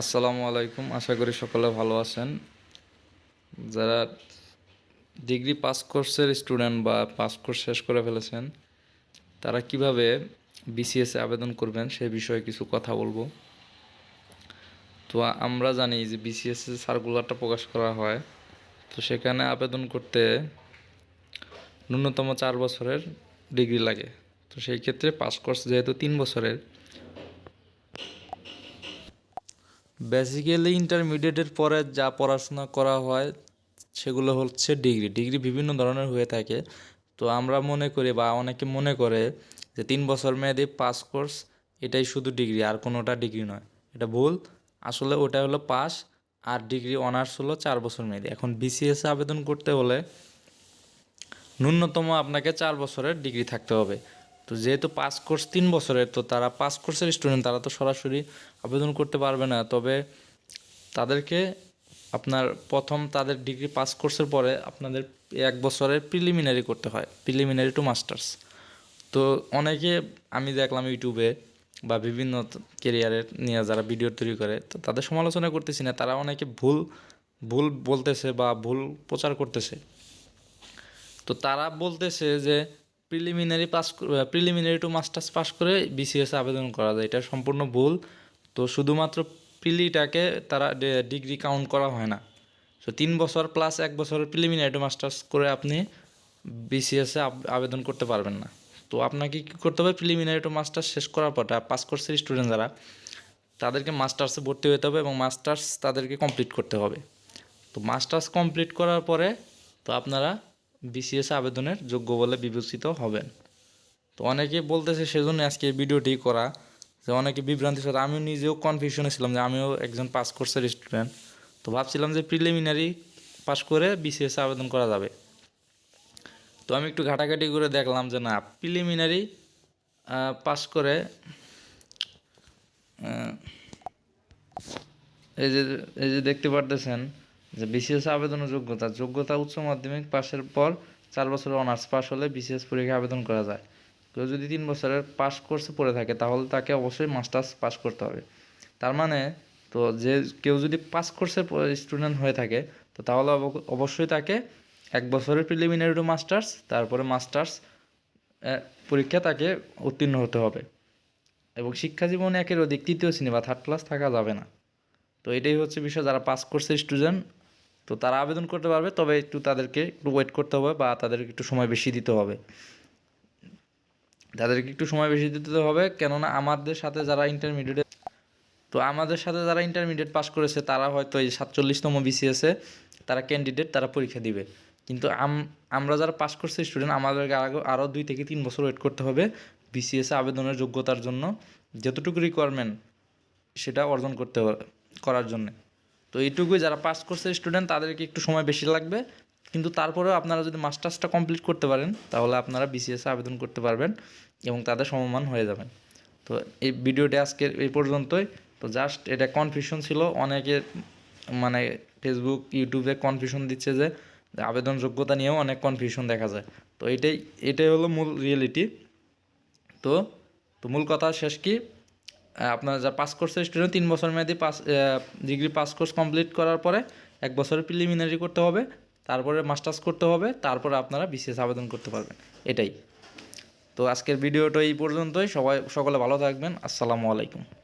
আসসালামু আলাইকুম। আশা করি সকলে ভালো আছেন। যারা ডিগ্রি পাস কোর্সের স্টুডেন্ট বা পাস কোর্স শেষ করে ফেলেছেন, তারা কীভাবে বিসিএসে আবেদন করবেন সে বিষয়ে কিছু কথা বলব। তো আমরা জানি যে বিসিএসে সার্কুলারটা প্রকাশ করা হয়। তো সেখানে আবেদন করতে ন্যূনতম চার বছরের ডিগ্রি লাগে। তো সেই ক্ষেত্রে পাস কোর্স যেহেতু তিন বছরের বেসিক্যালি ইন্টারমিডিয়েটের পরে যা পড়াশোনা করা হয়, সেগুলো হচ্ছে ডিগ্রি ডিগ্রি বিভিন্ন ধরনের হয়ে থাকে। তো আমরা মনে করি বা অনেকে মনে করে যে তিন বছর মেয়াদি পাস কোর্স এটাই শুধু ডিগ্রি আর কোনোটা ডিগ্রি নয়। এটা ভুল। আসলে ওটা হলো পাস আর ডিগ্রি অনার্স হলো চার বছর মেয়াদি। এখন বিসিএস আবেদন করতে হলে ন্যূনতম আপনাকে চার বছরের ডিগ্রি থাকতে হবে। তো যেহেতু পাস কোর্স তিন বছরের, তো তারা পাস কোর্সের স্টুডেন্ট তারা তো সরাসরি আবেদন করতে পারবে না। তবে তাদেরকে আপনার প্রথম তাদের ডিগ্রি পাস কোর্সের পরে আপনাদের এক বছরের প্রিলিমিনারি করতে হয় প্রিলিমিনারি টু মাস্টার্স তো অনেকে আমি দেখলাম ইউটিউবে বা বিভিন্ন কেরিয়ারের নিয়ে যারা ভিডিও তৈরি করে, তো তাদের সমালোচনা করতেছি না, তারা অনেকে ভুল ভুল বলতেছে বা ভুল প্রচার করতেছে। তো তারা বলতেছে যে preliminary pass preliminary to masters pass করে বিসিএস আবেদন করা যায়। এটা সম্পূর্ণ ভুল। তো শুধুমাত্র প্রিলিটাকে তারা ডিগ্রি কাউন্ট করা হয় না। তো তিন বছর প্লাস এক বছরের প্রিলিমিনারি টু মাস্টার্স করে আপনি বিসিএসে আবেদন করতে পারবেন না। তো আপনাকে কী করতে হবে? প্রিলিমিনারি টু মাস্টার্স শেষ করার পর পাস কোর্সের স্টুডেন্ট যারা, তাদেরকে মাস্টার্সে ভর্তি হতে হবে এবং মাস্টার্স তাদেরকে কমপ্লিট করতে হবে। তো মাস্টার্স কমপ্লিট করার পরে তো আপনারা বিসিএস আবেদনের যোগ্য বলে বিবেচিত হবেন। তো অনেকে বলতেছে সেজন্য আজকে ভিডিওটি করা। যে অনেকে বিভ্রান্তি সাথে আমিও নিজেও কনফিউশনে ছিলাম যে আমিও একজন পাস কোর্সের স্টুডেন্ট তো ভাবছিলাম যে প্রিলিমিনারি পাস করে বিসিএস আবেদন করা যাবে। তো আমি একটু ঘাটাঘাটি করে দেখলাম যে না প্রিলিমিনারি পাস করে এই যে এই যে দেখতে পারতেছেন যে বিসিএস আবেদনের যোগ্যতা যোগ্যতা উচ্চ মাধ্যমিক পাশের পর চার বছরের অনার্স পাস হলে বিসিএস পরীক্ষায় আবেদন করা যায়। কেউ যদি তিন বছরের পাস কোর্সে পড়ে থাকে, তাহলে তাকে অবশ্যই মাস্টার্স পাস করতে হবে। তার মানে তো যে কেউ যদি পাস কোর্সের স্টুডেন্ট হয়ে থাকে, তো তাহলে অব- অবশ্যই তাকে এক বছরের প্রিলিমিনারি টু মাস্টার্স, তারপরে মাস্টার্স পরীক্ষা তাকে উত্তীর্ণ হতে হবে। এবং শিক্ষা জীবনে একের অধিক তৃতীয় শ্রেণি বা থার্ড ক্লাস থাকা যাবে না। তো এটাই হচ্ছে বিষয়, যারা পাস কোর্সের স্টুডেন্ট তো তারা আবেদন করতে পারবে, তবে একটু তাদেরকে একটু ওয়েট করতে হবে বা তাদেরকে একটু সময় বেশি দিতে হবে। তাদেরকে একটু সময় বেশি দিতে হবে, কেননা আমাদের সাথে যারা ইন্টারমিডিয়েট তো আমাদের সাথে যারা ইন্টারমিডিয়েট পাস করেছে, তারা হয়তো এই সাতচল্লিশতম বিসিএসে তারা ক্যান্ডিডেট তারা পরীক্ষা দিবে। কিন্তু আম- আমরা যারা পাস করছি স্টুডেন্ট আমাদেরকে আরও আরও দুই থেকে তিন বছর ওয়েট করতে হবে বিসিএসে আবেদনের যোগ্যতার জন্য, যতটুকু রিকোয়ারমেন্ট সেটা অর্জন করতে করার জন্য। তো এইটুকুই যারা পাস করছে স্টুডেন্ট তাদেরকে একটু সময় বেশি লাগবে। কিন্তু তারপরেও আপনারা যদি মাস্টার্সটা কমপ্লিট করতে পারেন, তাহলে আপনারা বিসিএসে আবেদন করতে পারবেন এবং তাদের সমমান হয়ে যাবেন। তো এই ভিডিওটি আজকের এই পর্যন্তই। তো জাস্ট এটা কনফিউশন ছিল, অনেকে মানে ফেসবুক ইউটিউবে কনফিউশন দিচ্ছে যে আবেদন যোগ্যতা নিয়েও অনেক কনফিউশন দেখা যায়। তো এটাই এটাই হলো মূল রিয়েলিটি তো তো মূল কথা শেষ কি? আপনার যা পাস কোর্সের স্টুডেন্ট তিন বছর মেয়াদি pass degree pass course complete করার পরে এক বছরের প্রিলিমিনারি করতে হবে, তারপরে মাস্টার্স করতে হবে, তারপরে আপনারা বিশেষ আবেদন করতে পারবেন। এটাই। তো আজকের ভিডিওটা এই পর্যন্তই। সবাই, সকলে ভালো থাকবেন। আসসালামু আলাইকুম।